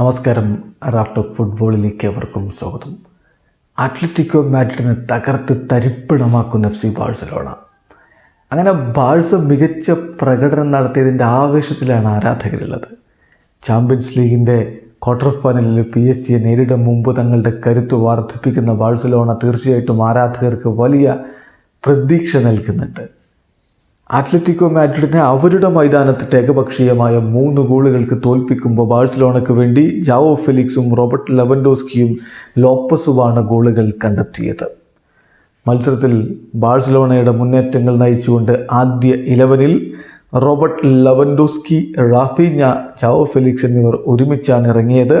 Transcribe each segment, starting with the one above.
നമസ്കാരം. റാഫ്റ്റോ ഫുട്ബോളിലേക്ക് അവർക്കും സ്വാഗതം. അത്ലറ്റിക്കോ മാഡ്രിഡിനെ തകർത്ത് തരിപ്പിടമാക്കുന്ന എഫ് സി ബാഴ്സലോണ. അങ്ങനെ ബാഴ്സ മികച്ച പ്രകടനം നടത്തിയതിന്റെ ആവേശത്തിലാണ് ആരാധകരുള്ളത്. ചാമ്പ്യൻസ് ലീഗിന്റെ ക്വാർട്ടർ ഫൈനലിൽ പി എസ് സിയെ നേരിടും മുമ്പ് തങ്ങളുടെ കരുത്ത് വർദ്ധിപ്പിക്കുന്ന ബാഴ്സലോണ തീർച്ചയായിട്ടും ആരാധകർക്ക് വലിയ പ്രതീക്ഷ നൽകുന്നുണ്ട്. അത്ലറ്റിക്കോ മാഡ്രിഡിനെ അവരുടെ മൈതാനത്ത് ഏകപക്ഷീയമായ മൂന്ന് ഗോളുകൾക്ക് തോൽപ്പിക്കുമ്പോൾ ബാഴ്സലോണയ്ക്ക് വേണ്ടി ജാവോ ഫെലിക്സും റോബർട്ട് ലെവൻഡോസ്കിയും ലോപ്പസുമാണ് ഗോളുകൾ കണ്ടെത്തിയത്. മത്സരത്തിൽ ബാഴ്സലോണയുടെ മുന്നേറ്റങ്ങൾ നയിച്ചുകൊണ്ട് ആദ്യ ഇലവനിൽ Robert Lewandowski Raphinha Joao Felix എന്നിവർ ഒരുമിച്ചാണ് ഇറങ്ങിയത്.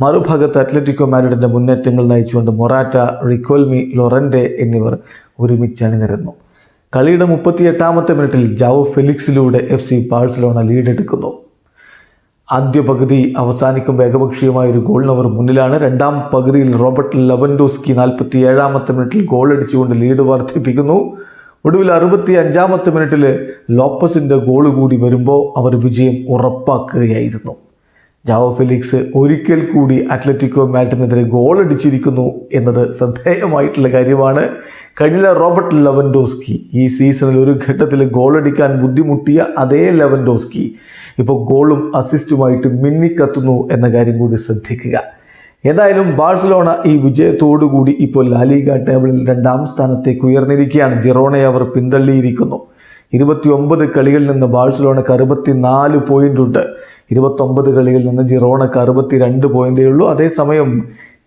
മറുഭാഗത്ത് അത്ലറ്റിക്കോ മാഡ്രിഡിന്റെ മുന്നേറ്റങ്ങൾ നയിച്ചുകൊണ്ട് മൊറാറ്റ റിക്കോൽമി ലൊറൻഡെ എന്നിവർ ഒരുമിച്ചാണ് അണിനിരന്നു കളിയുടെ മുപ്പത്തി എട്ടാമത്തെ മിനിറ്റിൽ ജാവോ ഫെലിക്സിലൂടെ എഫ് സി ബാഴ്സലോണ ലീഡെടുക്കുന്നു. ആദ്യ പകുതി അവസാനിക്കും ഏകപക്ഷീയമായ ഒരു ഗോളിന് അവർ മുന്നിലാണ്. രണ്ടാം പകുതിയിൽ റോബർട്ട് ലവൻഡോസ്കി നാൽപ്പത്തി ഏഴാമത്തെ മിനിറ്റിൽ ഗോൾ അടിച്ചുകൊണ്ട് ലീഡ് വർദ്ധിപ്പിക്കുന്നു. ഒടുവിൽ അറുപത്തി അഞ്ചാമത്തെ മിനിറ്റിൽ ലോപ്പസിന്റെ ഗോൾ കൂടി വരുമ്പോൾ അവർ വിജയം ഉറപ്പാക്കുകയായിരുന്നു. ജാവോ ഫെലിക്സ് ഒരിക്കൽ കൂടി അത്ലറ്റിക്കോ മാറ്റിനെതിരെ ഗോൾ അടിച്ചിരിക്കുന്നു എന്നത് ശ്രദ്ധേയമായിട്ടുള്ള കാര്യമാണ്. കഴിഞ്ഞ റോബർട്ട് ലെവൻഡോസ്കി. ഈ സീസണിൽ ഒരു ഘട്ടത്തിൽ ഗോളടിക്കാൻ ബുദ്ധിമുട്ടിയ അതേ ലെവൻഡോസ്കി ഇപ്പോൾ ഗോളും അസിസ്റ്റുമായിട്ട് മിന്നിക്കത്തുന്നു എന്ന കാര്യം കൂടി ശ്രദ്ധിക്കുക. ഏതായാലും ബാഴ്സലോണ ഈ വിജയത്തോടുകൂടി ഇപ്പോൾ ലാലിഗ ടേബിളിൽ രണ്ടാം സ്ഥാനത്തേക്ക് ഉയർന്നിരിക്കുകയാണ്. ജിറോണയെ അവർ പിന്തള്ളിയിരിക്കുന്നു. ഇരുപത്തി ഒമ്പത് കളികളിൽ നിന്ന് ബാഴ്സലോണക്ക് അറുപത്തി നാല് പോയിന്റ് ഉണ്ട്. ഇരുപത്തൊമ്പത് കളികളിൽ നിന്ന് ജിറോണക്ക് അറുപത്തി രണ്ട് പോയിന്റേ ഉള്ളൂ അതേസമയം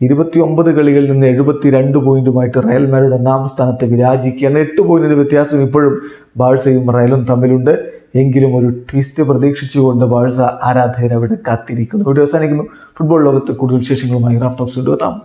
ഇരുപത്തി ഒമ്പത് കളികളിൽ നിന്ന് എഴുപത്തി രണ്ട് പോയിന്റുമായിട്ട് റയൽ മാഡ്രിഡ് ഒന്നാം സ്ഥാനത്ത് വിരാജിക്കുകയാണ്. എട്ട് പോയിന്റിന് വ്യത്യാസം ഇപ്പോഴും ബാഴ്സയും റയലും തമ്മിലുണ്ട്. എങ്കിലും ഒരു ട്വിസ്റ്റ് പ്രതീക്ഷിച്ചുകൊണ്ട് ബാഴ്സ ആരാധകർ അവിടെ കാത്തിരിക്കുന്നു. ഇവിടെ അവസാനിക്കുന്നു. ഫുട്ബോൾ ലോകത്ത് കൂടുതൽ വിശേഷങ്ങളുമായി റാഫ്റ്റോക്സ് എത്താം